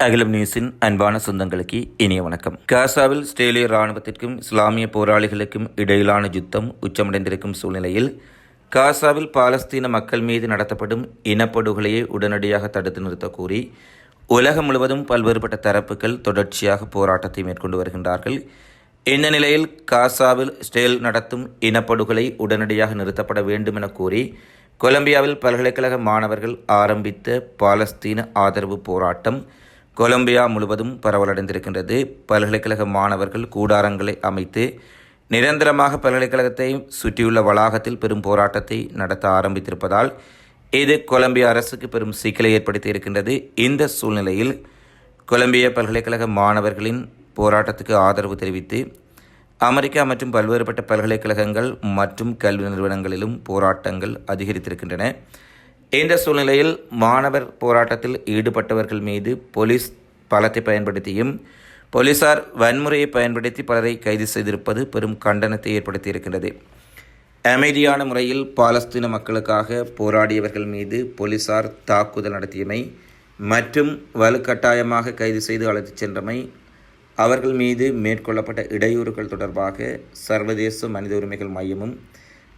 அகிலம் நியூஸின் அன்பான சொந்தங்களுக்கு இனிய வணக்கம். காசாவில் இஸ்ரேலிய ராணுவத்திற்கும் இஸ்லாமிய போராளிகளுக்கும் இடையிலான யுத்தம் உச்சமடைந்திருக்கும் சூழ்நிலையில் காசாவில் பாலஸ்தீன மக்கள் மீது நடத்தப்படும் இனப்படுகொலையை உடனடியாக தடுத்து நிறுத்த கோரி உலகம் முழுவதும் பல்வேறுபட்ட தரப்புகள் தொடர்ச்சியாக போராட்டத்தை மேற்கொண்டு வருகின்றார்கள். இந்த நிலையில் காசாவில் இஸ்ரேல் நடத்தும் இனப்படுகொலை உடனடியாக நிறுத்தப்பட வேண்டும் என கூறி கொலம்பியாவில் பல்கலைக்கழக மாணவர்கள் ஆரம்பித்த பாலஸ்தீன ஆதரவு போராட்டம் கொலம்பியா முழுவதும் பரவலடைந்திருக்கின்றது. பல்கலைக்கழக மாணவர்கள் கூடாரங்களை அமைத்து நிரந்தரமாக பல்கலைக்கழகத்தை சுற்றியுள்ள வளாகத்தில் பெரும் போராட்டத்தை நடத்த ஆரம்பித்திருப்பதால் இது கொலம்பியா அரசுக்கு பெரும் சிக்கலை ஏற்படுத்தி இருக்கின்றது இந்த சூழ்நிலையில் கொலம்பியா பல்கலைக்கழக மாணவர்களின் போராட்டத்துக்கு ஆதரவு தெரிவித்து அமெரிக்கா மற்றும் பல்வேறுபட்ட பல்கலைக்கழகங்கள் மற்றும் கல்வி நிறுவனங்களிலும் போராட்டங்கள் அதிகரித்திருக்கின்றன. இந்த சூழ்நிலையில் மாணவர் போராட்டத்தில் ஈடுபட்டவர்கள் மீது போலீஸ் பலத்தை பயன்படுத்தியும் போலீசார் வன்முறையை பயன்படுத்தி பலரை கைது செய்திருப்பது பெரும் கண்டனத்தை ஏற்படுத்தியிருக்கின்றது. அமைதியான முறையில் பாலஸ்தீன மக்களுக்காக போராடியவர்கள் மீது போலீசார் தாக்குதல் நடத்தியமை மற்றும் வலுக்கட்டாயமாக கைது செய்து அழைத்துச் சென்றமை அவர்கள் மீது மேற்கொள்ளப்பட்ட இடையூறுகள் தொடர்பாக சர்வதேச மனித உரிமைகள் மையமும்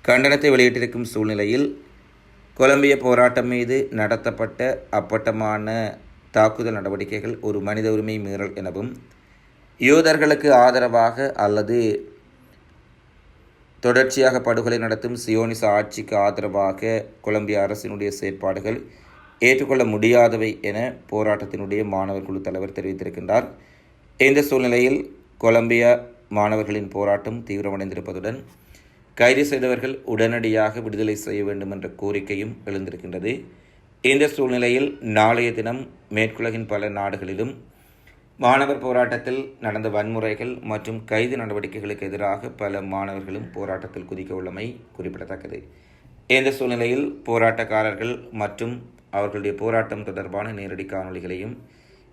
கண்டனத்தை வெளியிட்டிருக்கும் சூழ்நிலையில் கொலம்பிய போராட்டம் மீது நடத்தப்பட்ட அப்பட்டமான தாக்குதல் நடவடிக்கைகள் ஒரு மனித உரிமை மீறல் எனவும் யூதர்களுக்கு ஆதரவாக அல்லது தொடர்ச்சியாக படுகொலை நடத்தும் சியோனிச ஆட்சிக்கு ஆதரவாக கொலம்பிய அரசினுடைய செயற்பாடுகள் ஏற்றுக்கொள்ள முடியாதவை என போராட்டத்தினுடைய மாணவர் குழு தலைவர் தெரிவித்திருக்கின்றார். இந்த சூழ்நிலையில் கொலம்பியா மாணவர்களின் போராட்டம் தீவிரமடைந்திருப்பதுடன் கைது செய்தவர்கள் உடனடியாக விடுதலை செய்ய வேண்டும் என்ற கோரிக்கையும் எழுந்திருக்கின்றது. இந்த சூழ்நிலையில் நாளைய தினம் மேற்குலகின் பல நாடுகளிலும் மாணவர் போராட்டத்தில் நடந்த வன்முறைகள் மற்றும் கைது நடவடிக்கைகளுக்கு எதிராக பல மாணவர்களும் போராட்டத்தில் குதிக்க உள்ளமை குறிப்பிடத்தக்கது. இந்த சூழ்நிலையில் போராட்டக்காரர்கள் மற்றும் அவர்களுடைய போராட்டம் தொடர்பான நேரடி காணொளிகளையும்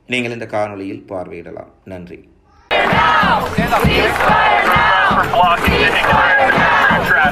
நீங்கள் இந்த காணொளியில் பார்வையிடலாம். நன்றி. For blocking vehicular traffic.